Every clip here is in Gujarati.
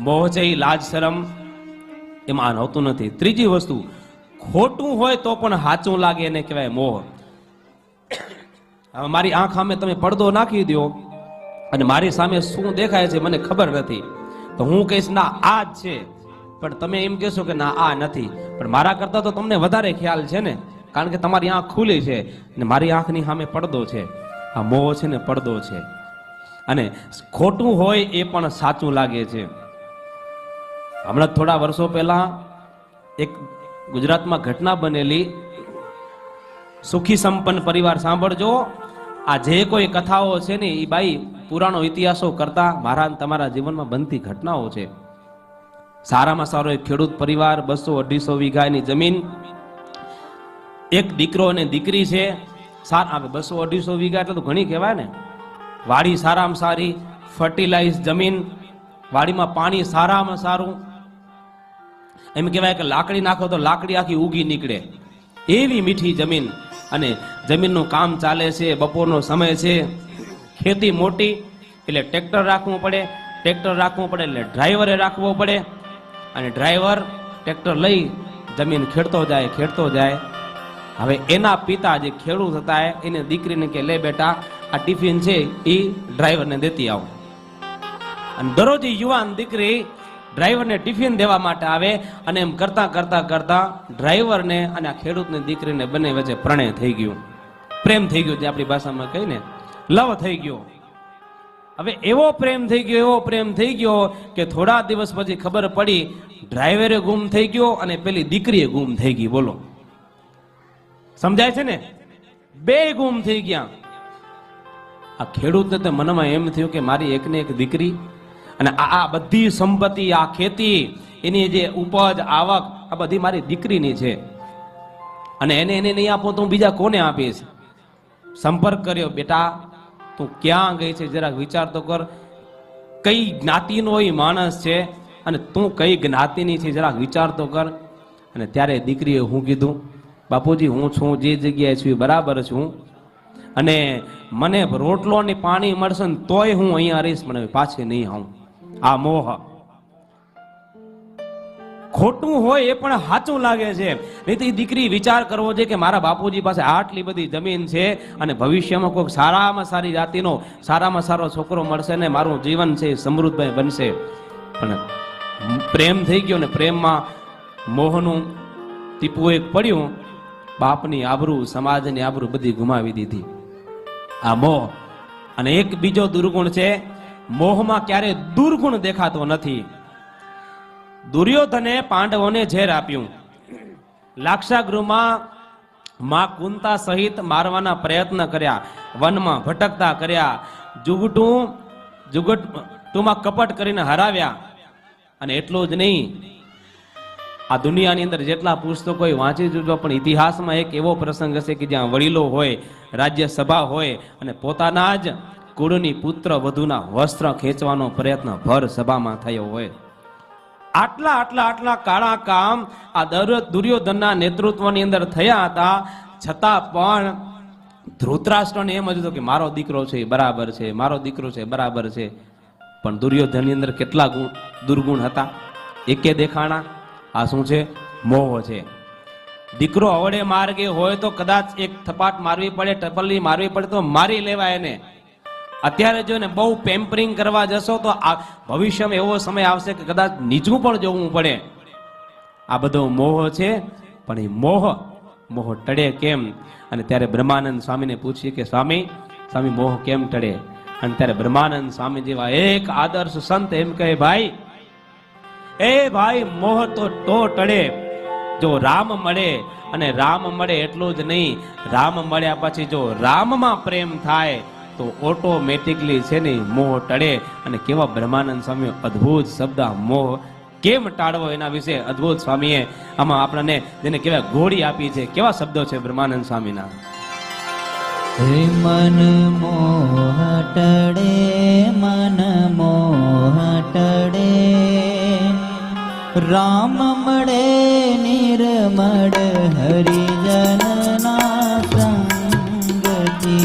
મોહ છે એ લાજ શરમ એમાં હોતું નથી. ત્રીજી વસ્તુ, ખોટું હોય તો પણ સાચું લાગે એને કહેવાય મોહ. હવે મારી આંખ સામે તમે પડદો નાખી દો અને મારી સામે શું દેખાય છે મને ખબર નથી. તો હું કહીશ, ના, આ જ છે. પણ તમે એમ કહેશો કે, ના, આ નથી. પણ મારા કરતા તો તમને વધારે ખ્યાલ છે ને, કારણ કે તમારી આંખ ખુલી છે ને મારી આંખની સામે પડદો છે. આ મોહ છે ને પડદો છે. અને ખોટું હોય એ પણ સાચું લાગે છે. હમણાં થોડા વર્ષો પહેલા એક ગુજરાતમાં ઘટના બનેલી. સુખી સંપન્ન પરિવાર સાંભળજો. આ જે કોઈ કથાઓ છે ને એ બાઈ પુરાણો, ઇતિહાસો કરતા મારા તમારા જીવનમાં બનતી ઘટનાઓ છે. સારામાં સારો એક ખેડૂત પરિવાર, બસો અઢીસો વીઘાની જમીન. એક દીકરો અને દીકરી છે. સારા બસો અઢીસો વીઘા એટલે તો ઘણી કહેવાય ને. વાડી સારામાં સારી ફર્ટિલાઇઝ જમીન. વાડીમાં પાણી સારામાં સારું. એમ કહેવાય કે લાકડી નાખો તો લાકડી આખી ઉગી નીકળે. એવી મીઠી જમીન અને જમીનનું કામ ચાલે છે, બપોરનો સમય છે. ખેતી મોટી એટલે ટ્રેક્ટર રાખવું પડે, ટ્રેક્ટર રાખવું પડે એટલે ડ્રાઈવરે રાખવો પડે. અને ડ્રાઈવર ટ્રેક્ટર લઈ જમીન ખેડતો જાય ખેડતો જાય. હવે એના પિતા જે ખેડૂત હતા, એને દીકરીને કે, લે બેટા, આ ટિફિન છે એ ડ્રાઈવરને દેતી આવો. અને દરરોજ યુવાન દીકરી ડ્રાઈવરને ટિફિન દેવા માટે આવે અને એમ કરતા કરતા કરતા ડ્રાઈવરને અને આ ખેડૂતની દીકરીને બંને વચ્ચે પ્રણય થઈ ગયું. પ્રેમ થઈ ગયો જે આપણી ભાષામાં કહીને. લવ થઈ ગયો. હવે એવો પ્રેમ થઈ ગયો, એવો પ્રેમ થઈ ગયો કે થોડા દિવસ પછી ખબર પડી, ડ્રાઈવરે ગુમ થઈ ગયો અને પેલી દીકરીએ ગુમ થઈ ગઈ. બોલો. સમજાય છે ને? બે ગુમ થઈ ગયા. આ ખેડૂતને તો મનમાં એમ થયું કે મારી એકને એક દીકરી અને આ બધી સંપત્તિ, આ ખેતી, એની જે ઉપજ, આવક, આ બધી મારી દીકરીની છે. અને એને એને નહીં આપો તો હું બીજા કોને આપીશ? સંપર્ક કર્યો, બેટા, તું ક્યાં ગઈ છે? જરાક વિચાર તો કર. કઈ જ્ઞાતિનો એ માણસ છે અને તું કઈ જ્ઞાતિની છે? જરાક વિચાર તો કર. અને ત્યારે દીકરીએ હું કીધું, બાપુજી, હું છું, જે જગ્યાએ છું એ બરાબર છું. અને મને રોટલો ને પાણી મળશે ને તોય હું અહીંયા રહીશ. મને પાછી નહીં આવું. આ મોહ. ખોટું હોય એ પણ સાચું લાગે છે. નહીં તો એ દીકરી વિચાર કરવો છે કે મારા બાપુજી પાસે આટલી બધી જમીન છે અને ભવિષ્યમાં કોઈક સારામાં સારી જાતિનો, સારામાં સારો છોકરો મળશે ને મારું જીવન છે સમૃદ્ધભાઈ બનશે. પણ પ્રેમ થઈ ગયો ને પ્રેમમાં મોહનું ટીપું એક પડ્યું, બાપની આબરૂ, સમાજની આબરૂ બધી ગુમાવી દીધી. આ મોહ. અને એક બીજો દુર્ગુણ છે મોહમાં ક્યારે દુર્ગુણ દેખાતો નથી. દુર્યોધને પાંડવોને ઝેર આપ્યું. લાક્ષાગૃહમાં માં કુંતા સહિત મારવાના પ્રયત્ન કર્યા, વનમાં ભટકતા કર્યા, જુગટું, જુગટુમાં કપટ કરીને હરાવ્યા. અને એટલું જ નહીં, આ દુનિયાની અંદર જેટલા પુસ્તકો વાંચી જજો, પણ ઇતિહાસમાં એક એવો પ્રસંગ હશે કે જ્યાં વડીલો હોય, રાજ્યસભા હોય, અને પોતાના જ કુળની પુત્ર વધુના વસ્ત્ર ખેંચવાનો પ્રયત્ન ભર સભામાં થયો હોય. આટલા આટલા આટલા કાળા કામ આ દર- દુર્યોધનના નેતૃત્વની અંદર થયા હતા. છતાં પણ ધૃતરાષ્ટ્રને એમ જ હતું કે મારો દીકરો છે બરાબર છે, મારો દીકરો છે બરાબર છે. પણ દુર્યોધનની અંદર કેટલા ગુણ, દુર્ગુણ હતા? એકે દેખાણા? આ શું છે? મોહ છે. દીકરો અવળે માર્ગે હોય તો કદાચ એક થપાટ મારવી પડે, ટપલી મારવી પડે તો મારી લેવાય એને. અત્યારે જો ને બહુ પેમ્પરિંગ કરવા જશો તો આ ભવિષ્યમાં એવો સમય આવશે કે કદાચ નીચું પણ જોવું પડે. આ બધો મોહ છે, પણ એ મોહ મોહ ટળે કેમ? અને ત્યારે બ્રહ્માનંદ સ્વામીને પૂછીએ કે સ્વામી સ્વામી મોહ કેમ ટળે? અને ત્યારે બ્રહ્માનંદ સ્વામી જેવા એક આદર્શ સંત એમ કહે, ભાઈ, એ ભાઈ મોહ તો તો ટળે. જો રામ મળે અને રામ મળે એટલું જ નહીં. રામ મળ્યા પછી જો રામમાં પ્રેમ થાય તો ઓટોમેટિકલી છે ને મોહ ટળે અને કેવા બ્રહ્માનંદ સ્વામી અદ્ભુત શબ્દ મોહ કેમ ટાળવો એના વિશે અદ્ભુત સ્વામીએ આમાં આપણને જેને કેવા ઘોડી આપી છે. કેવા શબ્દો છે બ્રહ્માનંદ સ્વામીના? મન મોહ ટળે, મન મોહ ટળે. રામ મળે, નિર્મળ હરિજનના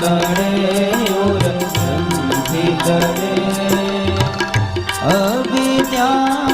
મન મોહ ટળે મન મોહ